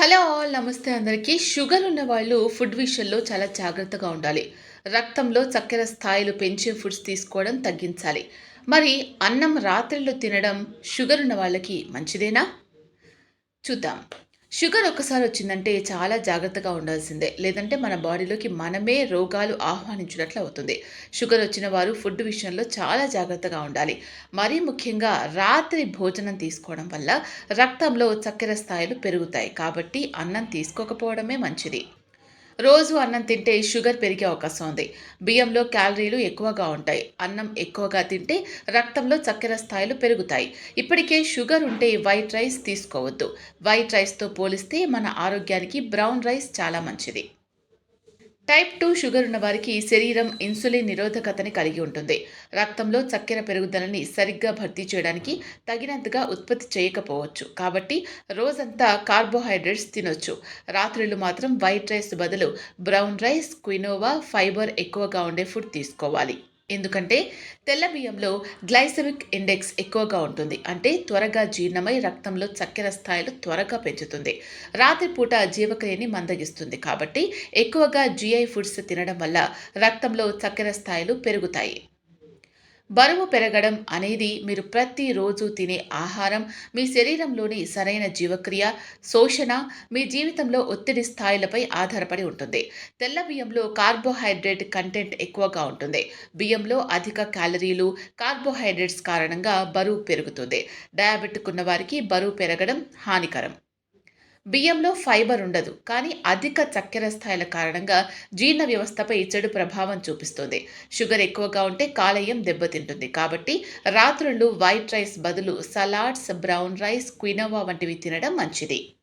Hello all నమస్తే అందరికీ. Sugar ఉన్న వాళ్ళు ఫుడ్ విషయంలో చాలా జాగ్రత్తగా ఉండాలి. రక్తంలో చక్కెర స్థాయిలు పెంచే ఫుడ్స్ తీసుకోవడం తగ్గించాలి. మరి అన్నం రాత్రిలో తినడం షుగర్ ఉన్న వాళ్ళకి మంచిదేనా? చూద్దాం. షుగర్ ఒకసారి వచ్చిందంటే చాలా జాగ్రత్తగా ఉండాల్సిందే. లేదంటే మన బాడీలోకి మనమే రోగాలు ఆహ్వానించినట్లు అవుతుంది. షుగర్ వచ్చిన వారు ఫుడ్ విషయంలో చాలా జాగ్రత్తగా ఉండాలి. మరీ ముఖ్యంగా రాత్రి భోజనం తీసుకోవడం వల్ల రక్తంలో చక్కెర స్థాయిలు పెరుగుతాయి. కాబట్టి అన్నం తీసుకోకపోవడమే మంచిది. రోజు అన్నం తింటే షుగర్ పెరిగే అవకాశం ఉంది. బియ్యంలో క్యాలరీలు ఎక్కువగా ఉంటాయి. అన్నం ఎక్కువగా తింటే రక్తంలో చక్కెర స్థాయిలు పెరుగుతాయి. ఇప్పటికే షుగర్ ఉంటే వైట్ రైస్ తీసుకోవద్దు. వైట్ రైస్తో పోలిస్తే మన ఆరోగ్యానికి బ్రౌన్ రైస్ చాలా మంచిది. టైప్ టూ షుగర్ ఉన్న వారికి శరీరం ఇన్సులిన్ నిరోధకతని కలిగి ఉంటుంది. రక్తంలో చక్కెర పెరుగుదలని సరిగ్గా భర్తీ చేయడానికి తగినంతగా ఉత్పత్తి చేయకపోవచ్చు. కాబట్టి రోజంతా కార్బోహైడ్రేట్స్ తినొచ్చు. రాత్రులు మాత్రం వైట్ రైస్ బదులు బ్రౌన్ రైస్ క్వినోవా ఫైబర్ ఎక్కువగా ఉండే ఫుడ్ తీసుకోవాలి. ఎందుకంటే తెల్ల బియ్యంలో గ్లైసెమిక్ ఇండెక్స్ ఎక్కువగా ఉంటుంది. అంటే త్వరగా జీర్ణమై రక్తంలో చక్కెర స్థాయిలు త్వరగా పెంచుతుంది. రాత్రిపూట జీవక్రియని మందగిస్తుంది. కాబట్టి ఎక్కువగా జిఐ ఫుడ్స్ తినడం వల్ల రక్తంలో చక్కెర స్థాయిలు పెరుగుతాయి. బరువు పెరగడం అనేది మీరు ప్రతిరోజు తినే ఆహారం. మీ శరీరంలోని సరైన జీవక్రియ శోషణ మీ జీవితంలో ఒత్తిడి స్థాయిలపై ఆధారపడి ఉంటుంది. తెల్ల బియ్యంలో కార్బోహైడ్రేట్ కంటెంట్ ఎక్కువగా ఉంటుంది. బియ్యంలో అధిక క్యాలరీలు కార్బోహైడ్రేట్స్ కారణంగా బరువు పెరుగుతుంది. డయాబెటిక్ ఉన్న వారికి బరువు పెరగడం హానికరం. బియ్యంలో ఫైబర్ ఉండదు. కానీ అధిక చక్కెర స్థాయిల కారణంగా జీర్ణ వ్యవస్థపై చెడు ప్రభావం చూపిస్తుంది. షుగర్ ఎక్కువగా ఉంటే కాలేయం దెబ్బతింటుంది. కాబట్టి రాత్రుళ్ళు వైట్ రైస్ బదులు సలాడ్స్ బ్రౌన్ రైస్ క్వినోవా వంటివి తినడం మంచిది.